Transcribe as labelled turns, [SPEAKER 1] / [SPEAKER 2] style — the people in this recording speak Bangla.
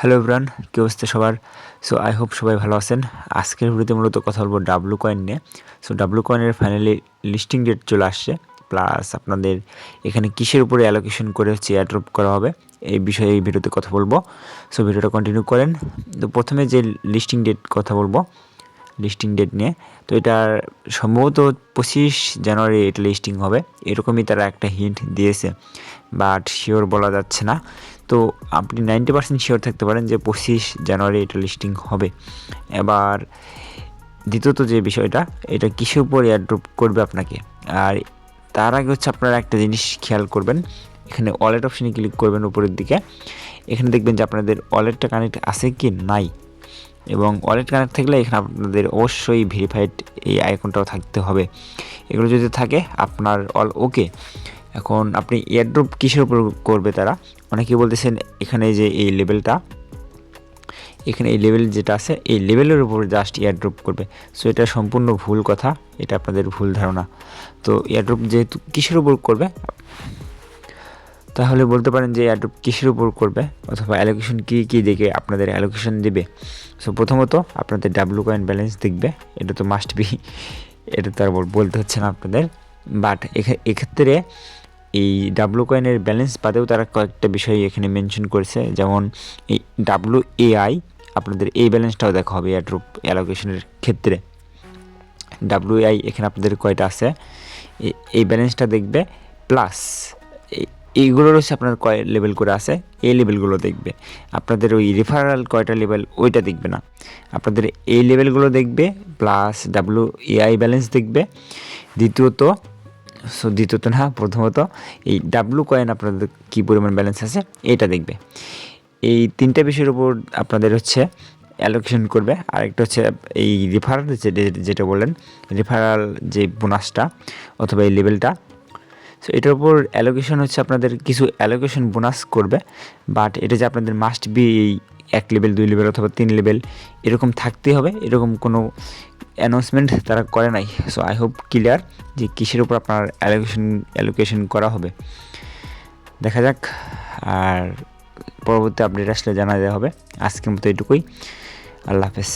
[SPEAKER 1] হ্যালো ইব্রান কী অবস্থা সবার? সো আই হোপ সবাই ভালো আছেন। আজকের ভিডিওতে মূলত কথা বলব ডাব্লু কয়েন নিয়ে। সো ডাব্লু কয়েনের ফাইনালি লিস্টিং ডেট চলে আসছে। প্লাস আপনাদের এখানে কিসের উপরে অ্যালোকেশন করে হচ্ছে অ্যাড্রপ করা হবে, এই বিষয়ে এই ভিডিওতে কথা বলব। সো ভিডিওটা কন্টিনিউ করেন। তো প্রথমে যে লিস্টিং ডেট কথা বলব লিস্টিং ডেট নিয়ে। তো এটা সম্ভবত পঁচিশ জানুয়ারি এটা লিস্টিং হবে। এরকমই তারা একটা হিন্ট দিয়েছে। বাট শিওর বলা যাচ্ছে না। তো আপনি নাইনটি পার্সেন্ট শিওর থাকতে পারেন যে পঁচিশ জানুয়ারি এটা লিস্টিং হবে। এবার দ্বিতীয়ত যে বিষয়টা, এটা কিসের উপর এয়ারড্রপ করবে আপনাকে? আর তার আগে হচ্ছে আপনারা একটা জিনিস খেয়াল করবেন। এখানে ওয়ালেট অপশানে ক্লিক করবেন উপরের দিকে। এখানে দেখবেন যে আপনাদের ওয়ালেটটা কানেক্ট আছে কি নাই। এবং ওয়ালেট কানেক্ট থাকলে এখানে আপনাদের অবশ্যই ভেরিফাইড এই আইকনটাও থাকতে হবে। এগুলো যদি থাকে, আপনার অল ওকে এখন আপনি এয়ারড্রপ কিসের উপর করবে তারা? অনেকে বলতেছেন এখানে যে এই লেভেলটা এখানে এই লেভেল যেটা আছে, এই লেভেলের উপর জাস্ট এয়ারড্রপ করবে। সো এটা সম্পূর্ণ ভুল কথা, এটা আপনাদের ভুল ধারণা। তো এয়ারড্রপ যেহেতু কিসের উপর করবে? তাহলে বলতে পারেন যে এয়ারড্রপ কিসের উপর করবে? অথবা অ্যালোকেশন কী কী দেখে আপনাদের অ্যালোকেশন দেবে? সো প্রথমত আপনাদের ডাব্লু কয়েন ব্যালেন্স দেখবে। এটা তো মাস্ট বি এটা তো আর বলতে হচ্ছে না আপনাদের। বাট এক্ষেত্রে এই ডাব্লু কয়েনের ব্যালেন্স বাদেও তারা কয়েকটা বিষয় এখানে মেনশন করেছে। যেমন এই ডাব্লু এআই আপনাদের এই ব্যালেন্সটাও দেখা হবে এয়ারড্রপ অ্যালোকেশনের ক্ষেত্রে। ডাব্লু এআই এখানে আপনাদের কয়টা আছে? এই ব্যালেন্সটা দেখবে প্লাস এইগুলোর হচ্ছে আপনার কয় লেভেল করে আছে? এই লেভেলগুলো দেখবে। আপনাদের ওই রেফারাল কয়টা লেভেল, ওইটা দেখবে না। আপনাদের এই লেভেলগুলো দেখবে প্লাস ডাব্লু এআই ব্যালেন্স দেখবে। দ্বিতীয়ত সো দ্বিতীয়ত না, প্রথমত, এই ডাব্লু কয়েন আপনাদের কী পরিমাণ ব্যালেন্স আছে এটা দেখবে। এই তিনটা বিষয়ের উপর আপনাদের হচ্ছে অ্যালোকেশন করবে। আরেকটা হচ্ছে, এই রেফারাল যেটা বললেন রেফারাল যে বোনাসটা অথবা এই লেভেলটা সো এটার উপর অ্যালোকেশন হচ্ছে আপনাদের কিছু অ্যালোকেশন বোনাস করবে বাট এটা যে আপনাদের মাস্ট বি এই এক লেভেল দুই লেভেল অথবা তিন লেভেল এরকম থাকতে হবে, এরকম কোনো অ্যানাউন্সমেন্ট তারা করে নাই। সো আই হোপ ক্লিয়ার যে কিসের উপর আপনার অ্যালোকেশন অ্যালোকেশন করা হবে। দেখা যাক, আর পরবর্তী আপডেট আসলে জানা দেওয়া হবে। আজকের মতো এটুকুই। আল্লাহ হাফেজ।